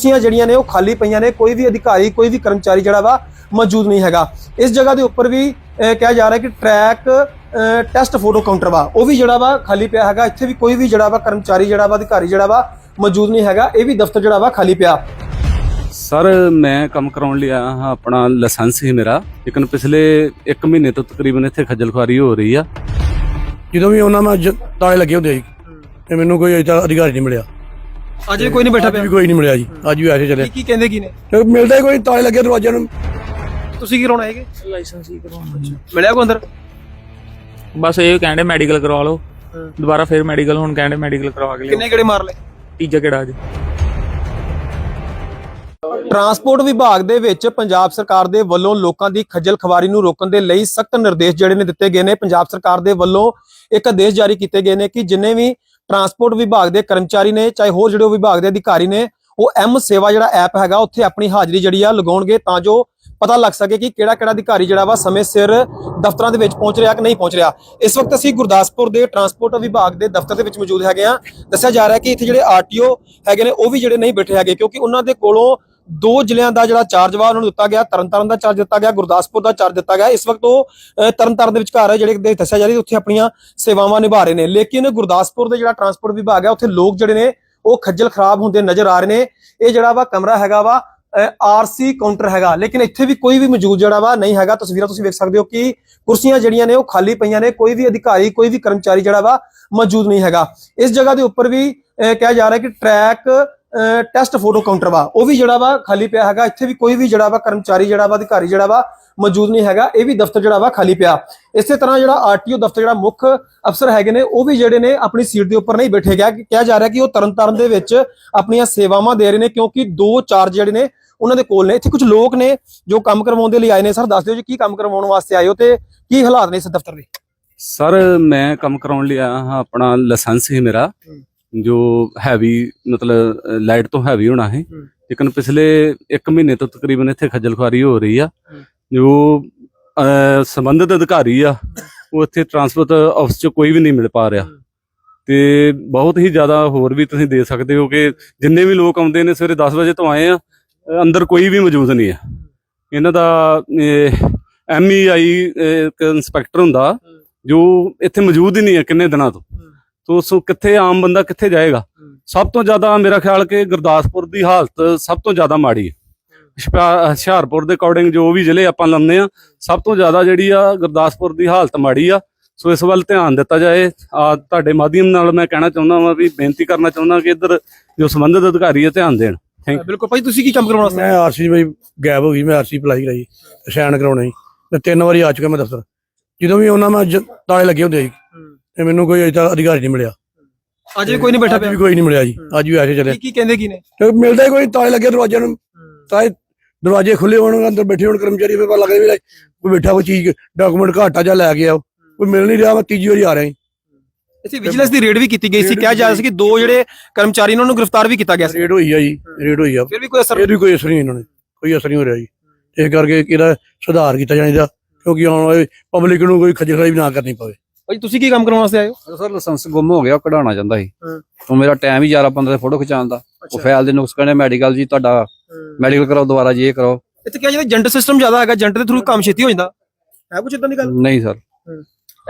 ਕੁਰਸੀਆਂ ਜਿਹੜੀਆਂ ਨੇ ਉਹ ਖਾਲੀ ਪਈਆਂ ਨੇ ਕੋਈ ਵੀ ਅਧਿਕਾਰੀ ਕੋਈ ਵੀ ਕਰਮਚਾਰੀ ਜਿਹੜਾ ਵਾ ਮੌਜੂਦ ਨਹੀਂ ਹੈਗਾ। ਇਸ ਜਗ੍ਹਾ ਦੇ ਉੱਪਰ ਵੀ ਕਿਹਾ ਜਾ ਰਿਹਾ ਕਿ ਟਰੈਕ ਟੈਸਟ ਫੋਟੋ ਕਾਊਂਟਰ ਵਾ ਉਹ ਵੀ ਜਿਹੜਾ ਵਾ ਖਾਲੀ ਪਿਆ ਹੈਗਾ। ਇੱਥੇ ਵੀ ਕੋਈ ਵੀ ਜਿਹੜਾ ਵਾ ਕਰਮਚਾਰੀ ਜਿਹੜਾ ਵਾ ਅਧਿਕਾਰੀ ਜਿਹੜਾ ਵਾ ਮੌਜੂਦ ਨਹੀਂ ਹੈਗਾ ਇਹ ਵੀ ਦਫ਼ਤਰ ਜਿਹੜਾ ਵਾ ਖਾਲੀ ਪਿਆ। ਸਰ ਮੈਂ ਕੰਮ ਕਰਾਉਣ ਲਈ ਆਇਆ ਹਾਂ ਆਪਣਾ ਲਾਇਸੈਂਸ ਸੀ ਮੇਰਾ ਲੇਕਿਨ ਪਿਛਲੇ 1 ਮਹੀਨੇ ਤੋਂ ਤਕਰੀਬਨ ਇੱਥੇ ਖੱਜਲ ਖੁਆਰੀ ਹੋ ਰਹੀ ਆ। ਜਦੋਂ ਵੀ ਉਹਨਾਂ ਜ- ਤਾਲੇ ਲੱਗੇ ਹੁੰਦੇ ਸੀ ਤੇ ਮੈਨੂੰ ਕੋਈ ਅਜੇ ਤੱਕ ਅਧਿਕਾਰ ਨਹੀਂ ਮਿਲਿਆ। ਅੱਜ ਵੀ ਕੋਈ ਨਹੀਂ ਬੈਠਾ ਅੱਜ ਵੀ ਪਿਆ। ਕੋਈ ਨਹੀਂ ਮਿਲਿਆ ਜੀ। ਅੱਜ ਵੀ ਐਸੇ ਚੱਲੇ। ਕੀ ਕੀ ਕਹਿੰਦੇ ਕੀ ਨੇ? ਤੇ ਮਿਲਦਾ ਹੀ ਕੋਈ ਨੀ, ਤਾਲੇ ਲੱਗੇ ਦਰਵਾਜ਼ਿਆਂ ਨੂੰ। ਤੁਸੀਂ ਕੀ ਕਰਾਉਣਾ ਹੈਗੇ? ਲਾਇਸੈਂਸ ਹੀ ਕਰਵਾਉਣਾ ਮਿਲਿਆ ਕੋ ਅੰਦਰ? ਬਸ ਇਹ ਕਹਿੰਦੇ ਮੈਡੀਕਲ ਕਰਵਾ ਲਓ। ਦੁਬਾਰਾ ਫਿਰ ਮੈਡੀਕਲ ਹੁਣ ਕਹਿੰਦੇ ਮੈਡੀਕਲ ਕਰਵਾ ਕੇ ਲਿਓ ਕਿੰਨੇ ਗੇੜੇ ਮਾਰ ਲਏ? ਤੀਜਾ ਕਿਹੜਾ ਅੱਜ। ਟਰਾਂਸਪੋਰਟ ਵਿਭਾਗ ਦੇ ਵਿੱਚ ਪੰਜਾਬ ਸਰਕਾਰ ਦੇ ਵੱਲੋਂ ਲੋਕਾਂ ਦੀ ਖੱਜਲ ਖਵਾਰੀ ਨੂੰ ਰੋਕਣ ਦੇ ਲਈ ਸਖਤ ਨਿਰਦੇਸ਼ ਜਿਹੜੇ ਨੇ ਦਿੱਤੇ ਗਏ ਨੇ। ਪੰਜਾਬ ਸਰਕਾਰ ਦੇ ਵੱਲੋਂ ਇੱਕ ਆਦੇਸ਼ ਜਾਰੀ ਕੀਤੇ ਗਏ ਨੇ ਕਿ ਜਿੰਨੇ ਵੀ ਟਰਾਂਸਪੋਰਟ ਵਿਭਾਗ ਦੇ ਕਰਮਚਾਰੀ ਨੇ ਚਾਹੇ ਹੋਰ ਜਿਹੜੇ ਵਿਭਾਗ ਦੇ ਅਧਿਕਾਰੀ ਨੇ, ਉਹ ਐਮ ਸੇਵਾ ਜਿਹੜਾ ਐਪ ਹੈਗਾ, ਉੱਥੇ ਆਪਣੀ ਹਾਜ਼ਰੀ ਜਿਹੜੀ ਆ ਲਗਾਉਣਗੇ ਤਾਂ ਜੋ ਪਤਾ ਲੱਗ ਸਕੇ ਕਿ ਕਿਹੜਾ ਕਿਹੜਾ ਅਧਿਕਾਰੀ ਜਿਹੜਾ ਵਾ ਸਮੇਂ ਸਿਰ ਦਫ਼ਤਰਾਂ ਦੇ ਵਿੱਚ ਪਹੁੰਚ ਰਿਹਾ ਕਿ ਨਹੀਂ ਪਹੁੰਚ ਰਿਹਾ। ਇਸ ਵਕਤ ਅਸੀਂ ਗੁਰਦਾਸਪੁਰ ਦੇ ਟਰਾਂਸਪੋਰਟ ਵਿਭਾਗ ਦੇ ਦਫ਼ਤਰ ਦੇ ਵਿੱਚ ਮੌਜੂਦ ਹੈਗੇ ਆ ਦੱਸਿਆ ਜਾ ਰਿਹਾ ਕਿ ਇੱਥੇ ਜਿਹੜੇ ਆਰਟੀਓ ਹੈਗੇ ਨੇ, ਉਹ ਵੀ ਜਿਹੜੇ ਨਹੀਂ ਬੈਠੇ ਹੈਗੇ, ਕਿਉਂਕਿ ਉਹਨਾਂ ਦੇ ਕੋਲੋਂ ਦੋ ਜ਼ਿਲ੍ਹਿਆਂ ਦਾ ਜਿਹੜਾ ਚਾਰਜ ਵਾ ਉਹਨਾਂ ਨੂੰ ਦਿੱਤਾ ਗਿਆ ਤਰਨਤਾਰਨ ਦਾ ਚਾਰਜ ਦਿੱਤਾ ਗਿਆ ਗੁਰਦਾਸਪੁਰ ਦਾ ਚਾਰਜ ਦਿੱਤਾ ਗਿਆ। ਇਸ ਵਕਤ ਉਹ ਤਰਨਤਾਰਨ ਦੇ ਵਿਚਕਾਰ ਜਿਹੜੇ ਦੱਸਿਆ ਜਾ ਰਿਹਾ ਉੱਥੇ ਆਪਣੀਆਂ ਸੇਵਾਵਾਂ ਨਿਭਾ ਰਹੇ ਨੇ। ਲੇਕਿਨ ਗੁਰਦਾਸਪੁਰ ਦੇ ਜਿਹੜਾ ਟਰਾਂਸਪੋਰਟ ਵਿਭਾਗ ਹੈ ਉੱਥੇ ਲੋਕ ਜਿਹੜੇ ਨੇ ਉਹ ਖੱਜਲ ਖਰਾਬ ਹੁੰਦੇ ਨਜ਼ਰ ਆ ਰਹੇ ਨੇ। ਇਹ ਜਿਹੜਾ ਵਾ ਕਮਰਾ ਹੈਗਾ ਵਾ ਆਰਸੀ ਕਾਊਂਟਰ ਹੈਗਾ। ਲੇਕਿਨ ਇੱਥੇ ਵੀ ਕੋਈ ਵੀ ਮੌਜੂਦ ਜਿਹੜਾ ਵਾ ਨਹੀਂ ਹੈਗਾ। ਤਸਵੀਰਾਂ ਤੁਸੀਂ ਵੇਖ ਸਕਦੇ ਹੋ ਕਿ ਕੁਰਸੀਆਂ ਜਿਹੜੀਆਂ ਨੇ ਉਹ ਖਾਲੀ ਪਈਆਂ ਨੇ। ਕੋਈ ਵੀ ਅਧਿਕਾਰੀ ਕੋਈ ਵੀ ਕਰਮਚਾਰੀ ਜਿਹੜਾ ਵਾ ਮੌਜੂਦ ਨਹੀਂ ਹੈਗਾ। ਇਸ ਜਗ੍ਹਾ ਦੇ ਉੱਪਰ ਵੀ ਅਹ, ਕਿਹਾ ਜਾ ਰਿਹਾ ਕਿ ਟਰੈਕ ਟੈਸਟ ਫੋਟੋ ਕਾਊਂਟਰ ਵਾ। ਉਹ ਵੀ ਜਿਹੜਾ ਵਾ ਖਾਲੀ ਪਿਆ ਹੈਗਾ। ਇੱਥੇ ਵੀ ਕੋਈ ਵੀ ਜਿਹੜਾ ਵਾ ਕਰਮਚਾਰੀ ਜਿਹੜਾ ਵਾ ਅਧਿਕਾਰੀ ਜਿਹੜਾ ਵਾ ਮੌਜੂਦ ਨਹੀਂ ਹੈਗਾ। ਇਹ ਵੀ ਦਫ਼ਤਰ ਜਿਹੜਾ ਵਾ ਖਾਲੀ ਪਿਆ। ਇਸੇ ਤਰ੍ਹਾਂ ਜਿਹੜਾ ਆਰਟੀਓ ਦਫ਼ਤਰ ਜਿਹੜਾ ਮੁੱਖ ਅਫਸਰ ਹੈਗੇ ਨੇ ਉਹ ਵੀ ਜਿਹੜੇ ਨੇ ਆਪਣੀ ਸੀਟ ਦੇ ਉੱਪਰ ਨਹੀਂ ਬੈਠੇ ਗਿਆ। ਕਿਹਾ ਜਾ ਰਿਹਾ ਕਿ ਉਹ ਤਰਨਤਾਰਨ ਦੇ ਵਿੱਚ ਆਪਣੀਆਂ ਸੇਵਾਵਾਂ ਦੇ ਰਹੇ ਨੇ ਕਿਉਂਕਿ ਦੋ ਚਾਰਜ ਜਿਹੜੇ ਨੇ ਉਹਨਾਂ ਦੇ ਕੋਲ ਨੇ। ਇੱਥੇ ਕੁਝ ਲੋਕ ਨੇ ਜੋ ਕੰਮ ਕਰਵਾਉਣ ਦੇ ਲਈ ਆਏ ਨੇ। ਸਰ ਦੱਸ ਦਿਓ ਜੀ ਕੀ ਕੰਮ ਕਰਵਾਉਣ ਵਾਸਤੇ ਆਏ ਹੋ ਤੇ ਕੀ ਹਾਲਾਤ ਨੇ ਇਸ ਦਫ਼ਤਰ ਦੇ? ਸਰ ਮੈਂ ਕੰਮ ਕਰਾਉਣ ਲਈ ਆਇਆ ਹਾਂ। ਆਪਣਾ ਲਾਇਸੈਂਸ ਸੀ ਮੇਰਾ। ਜੋ ਹੈਵੀ ਮਤਲਬ ਲਾਈਟ ਤੋਂ ਹੈਵੀ ਹੋਣਾ ਹੈ। ਲੇਕਿਨ ਪਿਛਲੇ 1 ਮਹੀਨੇ ਤੋਂ ਤਕਰੀਬਨ ਇੱਥੇ ਖੱਜਲ ਖੁਆਰੀ ਹੋ ਰਹੀ ਆ। ਜੋ ਸੰਬੰਧਿਤ ਅਧਿਕਾਰੀ ਆ ਉਹ ਇੱਥੇ ਟਰਾਂਸਪੋਰਟ ਆਫਿਸ 'ਚ ਕੋਈ ਵੀ ਨਹੀਂ ਮਿਲ ਪਾ ਰਿਹਾ। ਤੇ ਬਹੁਤ ਹੀ ਜ਼ਿਆਦਾ ਹੋਰ ਵੀ ਤੁਸੀਂ ਦੇ ਸਕਦੇ ਹੋ ਕਿ ਜਿੰਨੇ ਵੀ ਲੋਕ ਆਉਂਦੇ ਨੇ ਸਵੇਰੇ 10 ਵਜੇ ਤੋਂ ਆਏ ਆ ਅੰਦਰ ਕੋਈ ਵੀ ਮੌਜੂਦ ਨਹੀਂ ਆ। ਇਹਨਾਂ ਦਾ ਐਮਈਆਈ ਇੱਕ ਇੰਸਪੈਕਟਰ ਹੁੰਦਾ ਜੋ ਇੱਥੇ ਮੌਜੂਦ ਹੀ ਨਹੀਂ ਹੈ ਕਿੰਨੇ ਦਿਨਾਂ ਤੋਂ। ਤੋ ਸੋ ਕਿੱਥੇ ਆਮ ਬੰਦਾ ਕਿੱਥੇ ਜਾਏਗਾ? ਸਭ ਤੋਂ ਜ਼ਿਆਦਾ ਮੇਰਾ ਖਿਆਲ ਕਿ ਗੁਰਦਾਸਪੁਰ ਦੀ ਹਾਲਤ ਸਭ ਤੋਂ ਜ਼ਿਆਦਾ ਮਾੜੀ ਹੈ। ਹੁਸ਼ਿਆ- ਹੁਸ਼ਿਆਰਪੁਰ ਦੇ ਅਕੋਰਡਿੰਗ ਜੋ ਵੀ ਜ਼ਿਲ੍ਹੇ ਆਪਾਂ ਲੰਨੇ ਆ ਸਭ ਤੋਂ ਜ਼ਿਆਦਾ ਜਿਹੜੀ ਆ ਗੁਰਦਾਸਪੁਰ ਦੀ ਹਾਲਤ ਮਾੜੀ ਆ। ਸੋ ਇਸ ਵੱਲ ਧਿਆਨ ਦਿੱਤਾ ਜਾਏ। ਆ ਤੁਹਾਡੇ ਮਾਧਿਅਮ ਨਾਲ ਮੈਂ ਕਹਿਣਾ ਚਾਹੁੰਦਾ ਵਾਂ ਵੀ ਬੇਨਤੀ ਕਰਨਾ ਚਾਹੁੰਦਾ ਕਿ ਇੱਧਰ ਜੋ ਸੰਬੰਧਿਤ ਅਧਿਕਾਰੀ ਆ ਧਿਆਨ ਦੇਣ। ਥੈਂਕ ਬਿਲਕੁਲ। ਭਾਈ ਤੁਸੀਂ ਕੀ ਕੰਮ ਕਰਵਾਉਣ ਵਾਸਤੇ ਮੈਂ ਆਰਸੀ ਬਈ ਗਾਇਬ ਹੋ ਗਈ ਮੈਂ ਆਰਸੀ ਅਪਲਾਈ ਕਰਾਈ ਨਿਸ਼ਾਨ ਕਰਾਉਣਾ। ਸੀ ਤੇ ਤਿੰਨ ਵਾਰੀ ਆ ਚੁੱਕਾ ਮੈਂ ਦਫ਼ਤਰ। ਜਦੋਂ ਵੀ ਉਹਨਾਂ ਮੈਂ ਤਾਲੇ ਲੱਗੇ ਹੁੰਦੇ ਸੀ ਤੇ ਮੈਨੂੰ ਕੋਈ ਅਜੇ ਤੱਕ ਅਧਿਕਾਰ ਨਹੀਂ ਮਿਲਿਆ। ਅੱਜ ਵੀ ਕੋਈ ਨਹੀਂ ਬੈਠਾ ਅੱਜ ਪਿਆ? ਕੋਈ ਨਹੀਂ ਮਿਲਿਆ ਜੀ। ਅੱਜ ਵੀ ਐਸੇ ਚੱਲੇ। ਕੀ ਕੀ ਕਹਿੰਦੇ ਕੀ ਨੇ? ਤੇ ਮਿਲਦਾ ਹੀ ਕੋਈ ਤਾਲੇ ਲੱਗੇ ਦਰਵਾਜ਼ਿਆਂ ਨੂੰ। ਤਾਲੇ ਦਰਵਾਜ਼ੇ ਖੁੱਲੇ ਹੋਣ ਅੰਦਰ ਬੈਠੇ ਹੋਣ ਕਰਮਚਾਰੀ ਫਿਰ ਪਤਾ ਲੱਗਦਾ ਵੀ ਲੈ, ਕੋਈ ਬੈਠਾ ਕੋਈ ਚੀਜ਼ ਡਾਕੂਮੈਂਟ ਘਾਟਾ ਜਾਂ ਲੈ ਗਿਆ ਕੋਈ ਮਿਲ ਨਹੀਂ ਰਿਹਾ ਮੈਂ ਤੀਜੀ ਵਾਰੀ ਆ ਰਿਹਾ ਜੀ। ਵਿਜੀਲੈਂਸ ਦੀ ਰੇਡ ਵੀ ਕੀਤੀ ਗਈ ਸੀ। ਕਿਹਾ ਜਾ ਰਿਹਾ ਸੀ ਕਿ ਦੋ ਜਿਹੜੇ ਕਰਮਚਾਰੀ ਨੇ ਉਹਨਾਂ ਨੂੰ ਗ੍ਰਿਫਤਾਰ ਵੀ ਕੀਤਾ ਗਿਆ ਸੀ। ਰੇਡ ਹੋਈ ਆ ਜੀ ਰੇਡ ਹੋਈ ਆ। ਫਿਰ ਵੀ ਕੋਈ ਅਸਰ ਇਹ ਵੀ ਕੋਈ ਅਸਰ ਨਹੀਂ ਇਹਨਾਂ ਨੇ। ਕੋਈ ਅਸਰ ਨਹੀਂ ਹੋ ਰਿਹਾ ਜੀ। ਇਸ ਕਰਕੇ ਇਹਦਾ ਸੁਧਾਰ ਕੀਤਾ ਜਾਣਾ ਕਿਉਂਕਿ ਆਉਣ ਵਾਲੇ ਪਬਲਿਕ ਨੂੰ ਕੋਈ ਖੱਜਲ ਨਾ ਕਰਨੀ ਪਵੇ। ਭਾਈ ਤੁਸੀਂ ਕੀ ਕੰਮ ਕਰਵਾਉਣ ਵਾਸਤੇ ਆਏ ਹੋ? ਸਰ ਲਾਇਸੈਂਸ ਗੁੰਮ ਹੋ ਗਿਆ ਉਹ ਕਢਾਉਣਾ ਚਾਹੁੰਦਾ ਸੀ। ਹਾਂ। ਉਹ ਮੇਰਾ ਟਾਈਮ ਹੀ 11 15 ਦੇ ਫੋਟੋ ਖਿਚਾਉਣ ਦਾ। ਉਹ ਫਾਈਲ ਦੇ ਨੁਕਸ ਕਹਿੰਦੇ ਮੈਡੀਕਲ ਜੀ ਤੁਹਾਡਾ ਮੈਡੀਕਲ ਕਰਾਓ ਦੁਬਾਰਾ ਜੀ ਇਹ ਕਰੋ ਇੱਥੇ ਕਿਹਾ ਜਾਂਦਾ ਜੰਟ ਸਿਸਟਮ ਜ਼ਿਆਦਾ ਹੈਗਾ ਜੰਟ ਦੇ ਥਰੂ ਕੰਮ ਛੇਤੀ ਹੋ ਜਾਂਦਾ। ਹੈ ਕੁਝ ਇਦਾਂ ਦੀ ਗੱਲ? ਨਹੀਂ ਸਰ।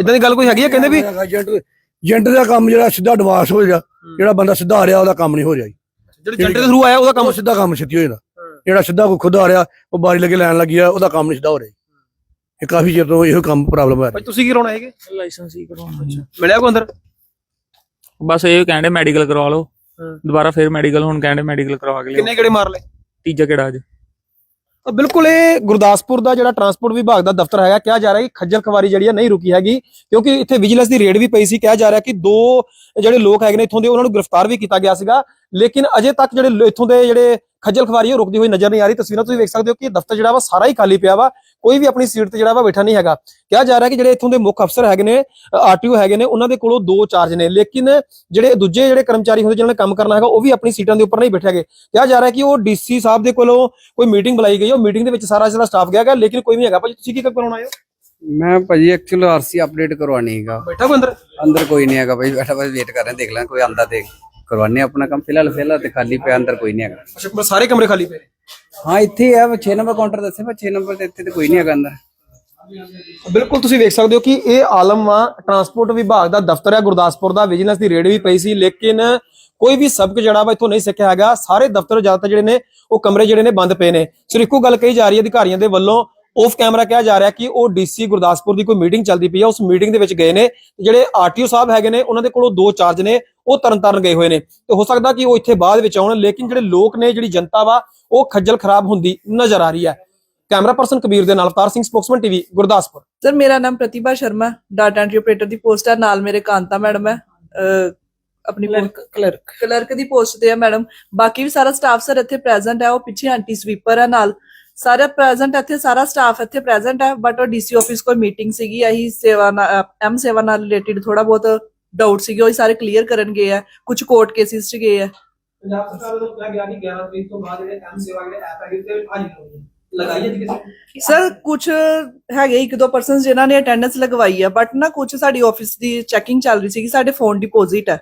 ਇਦਾਂ ਦੀ ਗੱਲ ਕੋਈ ਹੈਗੀ ਆ ਕਹਿੰਦੇ ਵੀ? ਏਜੰਟ ਏਜੰਟ ਦਾ ਕੰਮ ਜਿਹੜਾ ਸਿੱਧਾ ਐਡਵਾਂਸ ਹੋ ਜਾ ਜਿਹੜਾ ਬੰਦਾ ਸਿੱਧਾ ਆ ਰਿਹਾ ਉਹਦਾ ਕੰਮ ਨਹੀਂ ਹੋ ਰਿਹਾ ਜੀ। ਜਿਹੜੇ ਜੰਟ ਦੇ ਥਰੂ ਆਇਆ ਉਹਦਾ ਕੰਮ ਸਿੱਧਾ ਕੰਮ ਛੇਤੀ ਹੋ ਜਾਂਦਾ। ਜਿਹੜਾ ਸਿੱਧਾ ਕੋਈ ਖੁਦ ਆ ਰਿਹਾ ਉਹ ਬਾਰੀ ਲੱਗੇ ਲੈਣ ਲੱਗੀ ਆ ਉਹਦਾ ਕੰਮ ਨਹੀਂ ਸਿੱਧਾ ਹੋ ਰਿਹਾ ਜੀ। ਇਹ ਕਾਫੀ ਚਿਰ ਤੋਂ ਇਹੋ ਕੰਮ ਪ੍ਰੋਬਲਮ ਹੈ ਭਾਈ ਤੁਸੀਂ ਕੀ ਕਰਾਉਣਾ ਹੈਗੇ? ਲਾਇਸੈਂਸ ਹੀ ਕਰਵਾਉਣਾ ਮਿਲਿਆ ਕੋ ਅੰਦਰ? ਬਸ ਇਹ ਕਹਿੰਦੇ ਮੈਡੀਕਲ ਕਰਵਾ ਲਓ। ਹਾਂ। ਦੁਬਾਰਾ ਫਿਰ ਮੈਡੀਕਲ ਹੁਣ ਕਹਿੰਦੇ ਮੈਡੀਕਲ ਕਰਵਾ ਕੇ ਲਿਓ ਕਿੰਨੇ ਗੇੜੇ ਮਾਰ ਲਏ? ਤੀਜਾ ਕਿਹੜਾ ਅੱਜ। ਤਾਂ ਬਿਲਕੁਲ ਇਹ ਗੁਰਦਾਸਪੁਰ ਦਾ ਜਿਹੜਾ ਟਰਾਂਸਪੋਰਟ ਵਿਭਾਗ ਦਾ ਦਫ਼ਤਰ ਹੈਗਾ ਕਿਹਾ ਜਾ ਰਿਹਾ ਕਿ ਖੱਜਲ ਖਵਾਰੀ ਜਿਹੜੀ ਆ ਨਹੀਂ ਰੁਕੀ ਹੈਗੀ ਕਿਉਂਕਿ ਇੱਥੇ ਵਿਜੀਲੈਂਸ ਦੀ ਰੇਡ ਵੀ ਪਈ ਸੀ। ਕਿਹਾ ਜਾ ਰਿਹਾ ਕਿ ਦੋ ਜਿਹੜੇ ਲੋਕ ਹੈਗੇ ਨੇ ਇੱਥੋਂ ਦੇ ਉਹਨਾਂ ਨੂੰ ਗ੍ਰਿਫਤਾਰ ਵੀ ਕੀਤਾ ਗਿਆ ਸੀਗਾ। ਲੇਕਿਨ ਅਜੇ ਤੱਕ ਜਿਹੜੇ ਇੱਥੋਂ ਦੇ ਜਿਹੜੇ ਖੱਜਲ ਖਵਾਰੀ ਰੁਕਦੀ ਹੋਈ ਨਜ਼ਰ ਨਹੀਂ ਆ ਰਹੀ। ਤਸਵੀਰਾਂ ਤੁਸੀਂ ਵੇਖ ਸਕਦੇ ਹੋ ਕਿ ਦਫ਼ਤਰ ਜਿਹੜਾ ਵਾ ਸਾਰਾ ਹੀ ਖਾਲੀ ਪਿਆ ਵਾ। ਕੋਈ ਵੀ ਆਪਣੀ ਸੀਟ ਤੇ ਜਿਹੜਾ ਵਾ ਬੈਠਾ ਨਹੀਂ ਹੈਗਾ। ਕਿਹਾ ਜਾ ਰਿਹਾ ਕਿ ਜਿਹੜੇ ਇੱਥੋਂ ਦੇ ਮੁੱਖ ਅਫਸਰ ਹੈਗੇ ਨੇ ਆਰਟੀਓ ਹੈਗੇ ਨੇ ਉਹਨਾਂ ਦੇ ਕੋਲੋਂ ਦੋ ਚਾਰਜ ਨੇ। ਲੇਕਿਨ ਜਿਹੜੇ ਦੂਜੇ ਜਿਹੜੇ ਕਰਮਚਾਰੀ ਹੁੰਦੇ ਜਿਨ੍ਹਾਂ ਨੇ ਕੰਮ ਕਰਨਾ ਹੈਗਾ ਉਹ ਵੀ ਆਪਣੀ ਸੀਟਾਂ ਦੇ ਉੱਪਰ ਨਹੀਂ ਬੈਠੇ ਹੈਗੇ। ਕਿਹਾ ਜਾ ਰਿਹਾ ਕਿ ਉਹ ਡੀਸੀ ਸਾਹਿਬ ਦੇ ਕੋਲੋਂ ਕੋਈ ਮੀਟਿੰਗ ਬੁਲਾਈ ਗਈ। ਉਹ ਮੀਟਿੰਗ ਦੇ ਵਿੱਚ ਸਾਰਾ ਜਿਹੜਾ ਸਟਾਫ ਗਿਆ ਹੈਗਾ ਲੇਕਿਨ ਕੋਈ ਨਹੀਂ ਹੈਗਾ। ਭਾਜੀ ਤੁਸੀਂ ਕੀ ਕਰਾਉਣਾ ਆਏ ਹੋ? ਮੈਂ ਭਾਜੀ ਐਕਚੁਅਲ ਆਰਸੀ ਅਪਡੇਟ ਕਰਵਾਣੀ ਹੈਗਾ। ਬੈਠਾ ਕੋ ਅੰਦਰ? ਅੰਦਰ ਕੋਈ ਨਹੀਂ ਹੈਗਾ ਭਾਈ ਬੈਠਾ ਬਸ ਵੇਟ ਕਰ ਰਹੇ ਦੇਖ ਲਾਂ ਕੋਈ ਆਂਦਾ ਤੇ ਕਰਵਾਨੇ ਆਪਣਾ ਕੰਮ। ਫਿਲਹਾਲ ਫਿਲਹਾਲ ਤੇ ਖਾਲੀ ਪਿਆ ਅੰਦਰ ਕੋਈ ਨਹੀਂ ਹੈਗਾ। ਅੱਛਾ ਸਾਰੇ ਕਮਰੇ ਖਾਲੀ ਪਏ? ਨੇ ਹਾਂ ਇੱਥੇ ਆ 6 ਨੰਬਰ ਕਾਊਂਟਰ ਦੱਸੇ ਪਰ 6 ਨੰਬਰ ਤੇ ਇੱਥੇ ਤੇ ਕੋਈ ਨਹੀਂ ਹੈਗਾ ਅੰਦਰ। ਬਿਲਕੁਲ ਤੁਸੀਂ ਵੇਖ ਸਕਦੇ ਹੋ ਕਿ ਇਹ ਆਲਮ ਵਾ ਟਰਾਂਸਪੋਰਟ ਵਿਭਾਗ ਦਾ ਦਫ਼ਤਰ ਹੈ ਗੁਰਦਾਸਪੁਰ ਦਾ ਵਿਜੀਲੈਂਸ ਦੀ ਰੇਡ ਵੀ ਪਈ ਸੀ ਲੇਕਿਨ ਕੋਈ ਵੀ ਸਬਕ ਜਿਹੜਾ ਵਾ ਇੱਥੋਂ ਨਹੀਂ ਸਿੱਖਿਆ ਹੈਗਾ। ਸਾਰੇ ਦਫ਼ਤਰ ਜ਼ਿਆਦਾਤਰ ਜਿਹੜੇ ਨੇ ਉਹ ਕਮਰੇ ਜਿਹੜੇ ਨੇ ਬੰਦ ਪਏ ਨੇ। ਸਿਰ ਇੱਕੋ ਗੱਲ ਕਹੀ ਜਾ ਰਹੀ ਹੈ ਅਧਿਕਾਰੀਆਂ ਦੇ ਵੱਲੋਂ। ਆਫ ਕੈਮਰਾ ਕਿਹਾ ਜਾ ਰਿਹਾ ਕਿ ਉਹ ਡੀਸੀ ਗੁਰਦਾਸਪੁਰ ਦੀ ਕੋਈ ਮੀਟਿੰਗ ਚੱਲਦੀ ਪਈ ਹੈ ਉਸ ਮੀਟਿੰਗ ਦੇ ਵਿੱਚ ਗਏ ਨੇ। ਤੇ ਜਿਹੜੇ ਆਰਟੀਓ ਸਾਹਿਬ ਹੈਗੇ ਨੇ ਉਹਨਾਂ ਦੇ ਕੋਲੋਂ ਦੋ ਚਾਰਜ ਨੇ। ਉਹ ਤਰਨਤਾਰਨ ਗਏ ਹੋਏ ਨੇ। ਤੇ ਹੋ ਸਕਦਾ ਕਿ ਉਹ ਇੱਥੇ ਬਾਅਦ ਵਿੱਚ ਆਉਣ ਲੇਕਿਨ ਜਿਹੜੇ ਲੋਕ ਨੇ ਜਿਹੜੀ ਜਨਤਾ ਵਾ ਉਹ ਖੱਜਲ ਖਰਾਬ ਹੁੰਦੀ ਨਜ਼ਰ ਆ ਰਹੀ ਹੈ। ਕੈਮਰਾ ਪਰਸਨ ਕਬੀਰ ਦੇ ਨਾਲ Avtar Singh Spokesman TV Gurdaspur. Sir ਮੇਰਾ ਨਾਮ Pratibha Sharma data entry operator ਦੀ ਪੋਸਟ ਹੈ ਨਾਲ ਮੇਰੇ ਕਾਂਤਾ ਮੈਡਮ ਹੈ ਆਪਣੀ ਕਲਰਕ ਕਲਰਕ ਦੀ ਪੋਸਟ ਤੇ ਹੈ ਮੈਡਮ। ਬਾਕੀ ਵੀ ਸਾਰਾ ਸਟਾਫ ਸਰ ਇੱਥੇ ਪ੍ਰੈਜ਼ੈਂਟ ਹੈ ਉਹ ਪਿੱਛੇ ਆਂਟੀ ਸਵੀਪਰ ਹੈ ਨਾਲ। ਸਾਰਾ ਪ੍ਰੈਜ਼ੈਂਟ ਇੱਥੇ ਸਾਰਾ ਸਟਾਫ ਇੱਥੇ ਪ੍ਰੈਜ਼ੈਂਟ ਹੈ ਬਟ ਉਹ ਡੀਸੀ ਆਫਿਸ ਕੋਈ ਮੀਟਿੰਗ ਸੀਗੀ ਇਹੀ ਸੇਵਾ ਐਮ ਸੇਵਾ ਨਾਲ ਰਿਲੇਟਡ ਥੋੜਾ ਬਹੁਤ ਡਾਊਟ ਸੀਗੇ ਉਹ ਸਾਰੇ ਕਲੀਅਰ ਕਰਨ ਗਏ ਆ ਕੁਝ ਕੋਰਟ ਕੇਸਿਸ ਚ ਗਏ ਆ। ਪੰਜਾਬ ਸਰਕਾਰ ਵੱਲੋਂ ਕਿਹਾ ਗਿਆ ਕਿ 11 ਤਰੀਕ ਤੋਂ ਬਾਅਦ ਜਿਹੜੇ ਐਮ ਸੇਵਾ ਜਿਹੜੇ ਐਪ ਹੈਗੇ ਤੇ ਹਾਜ਼ਰ ਹੋਣਗੇ ਲਗਾਈਏ ਜੀ ਕਿਸੇ ਸਰ ਕੁਝ ਹੈਗੇ ਇੱਕ ਦੋ ਪਰਸਨਸ ਜਿਨ੍ਹਾਂ ਨੇ ਅਟੈਂਡੈਂਸ ਲਗਵਾਈ ਹੈ ਬਟ ਨਾ ਕੁਝ ਸਾਡੀ ਆਫਿਸ ਦੀ ਚੈਕਿੰਗ ਚੱਲ ਰਹੀ ਸੀ ਸਾਡੇ ਫੋਨ ਡਿਪੋਜ਼ਿਟ ਹੈ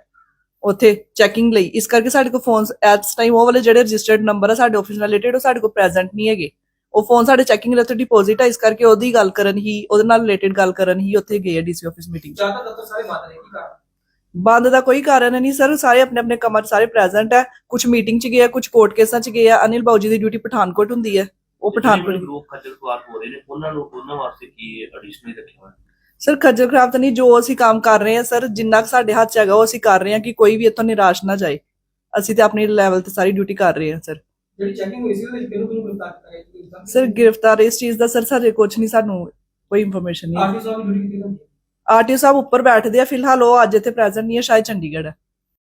ਉੱਥੇ ਚੈਕਿੰਗ ਲਈ। ਇਸ ਕਰਕੇ ਸਾਡੇ ਕੋਲ ਫੋਨਸ ਐਟ ਟਾਈਮ ਉਹ ਵਾਲੇ ਜਿਹੜੇ ਰਜਿਸਟਰਡ ਨੰਬਰ ਆ ਸਾਡੇ ਆਫਿਸ ਨਾਲ ਰਿਲੇਟਡ ਉਹ ਸਾਡੇ ਕੋਲ ਪ੍ਰੈਜ਼ੈਂਟ ਨਹੀਂ ਹੈਗੇ। ਉਹ ਫੋਨ ਸਾਡੇ ਚੈਕਿੰਗ ਲਈ ਉੱਥੇ ਡਿਪੋਜ਼ਿਟ ਹੈ ਇਸ ਕਰਕੇ ਉਹਦੀ ਗੱਲ ਕਰਨ ਹੀ ਉਹਦੇ ਨਾਲ ਰਿਲੇਟਡ ਗੱਲ ਕਰਨ ਹੀ ਉੱਥੇ ਗਏ ਡੀਸੀ ਆਫਿਸ ਮੀਟਿੰਗ ਜ਼ਿਆਦਾ ਦਫ਼ਤਰ ਸਾਰੇ ਬੰਦ ਨੇ ਕੀ ਕਾਰਨ? ਬੰਦ ਦਾ ਕੋਈ ਕਾਰਨ ਨਹੀਂ ਸਰ ਸਾਰੇ ਆਪਣੇ ਆਪਣੇ ਕੰਮਾਂ 'ਚ ਸਾਰੇ ਪ੍ਰੈਜ਼ੈਂਟ ਹੈ। ਕੁਝ ਮੀਟਿੰਗ 'ਚ ਗਏ ਆ ਕੁਝ ਕੋਰਟ ਕੇਸਾਂ 'ਚ ਗਏ ਆ। ਅਨਿਲ ਬਾਊਜੀ ਦੀ ਡਿਊਟੀ ਪਠਾਨਕੋਟ ਹੁੰਦੀ ਹੈ। ਉਹ ਪਠਾਨਕੋਟ। ਲੋਕ ਖੱਜਲ ਖੁਆਰ ਹੋ ਰਹੇ ਨੇ ਉਹਨਾਂ ਨੂੰ ਉਹਨਾਂ ਵਾਸਤੇ ਕੀ ਐਡੀਸ਼ਨਲ ਰੱਖਿਆ ਹੋਇਆ? ਸਰ ਖੱਜਲ ਖਰਾਬ ਤਾਂ ਨਹੀਂ ਜੋ ਅਸੀਂ ਕੰਮ ਕਰ ਰਹੇ ਹਾਂ ਸਰ ਜਿੰਨਾ ਕੁ ਸਾਡੇ ਹੱਥ 'ਚ ਹੈਗਾ ਉਹ ਅਸੀਂ ਕਰ ਰਹੇ ਹਾਂ ਕਿ ਕੋਈ ਵੀ ਇੱਥੋਂ ਨਿਰਾਸ਼ ਨਾ ਜਾਏ। ਅਸੀਂ ਤੇ ਆਪਣੀ ਲੈਵਲ ਤੇ ਸਾਰੀ ਡਿਊਟੀ ਕਰ ਰਹੇ ਹਾਂ ਸਰ। ਜਿਹੜੀ ਚੈਕਿੰਗ ਹੋਈ ਸੀ ਉਹਦੇ ਵਿੱਚ ਕਿਹਨੂੰ ਕਿਹਨੂੰ ਗ੍ਰਿਫਤਾਰ ਕੀਤਾ ਗਿਆ? ਜੀ ਸਰ ਗ੍ਰਿਫਤਾਰ ਇਸ ਚੀਜ਼ ਦਾ ਸਰ ਸਾਡੇ ਕੁਝ ਨਹੀਂ ਸਾਨੂੰ ਕੋਈ ਇਨਫੋਰਮੇਸ਼ਨ ਨਹੀਂ ਡਿਊਟੀ ਆਰਟੀਓ ਸਾਹਿਬ ਉੱਪਰ ਬੈਠਦੇ ਆ, ਫਿਲਹਾਲ ਉਹ ਅੱਜ ਇੱਥੇ ਪ੍ਰੈਜ਼ੈਂਟ ਨਹੀਂ ਹੈ, ਸ਼ਾਇਦ ਚੰਡੀਗੜ੍ਹ ਹੈ।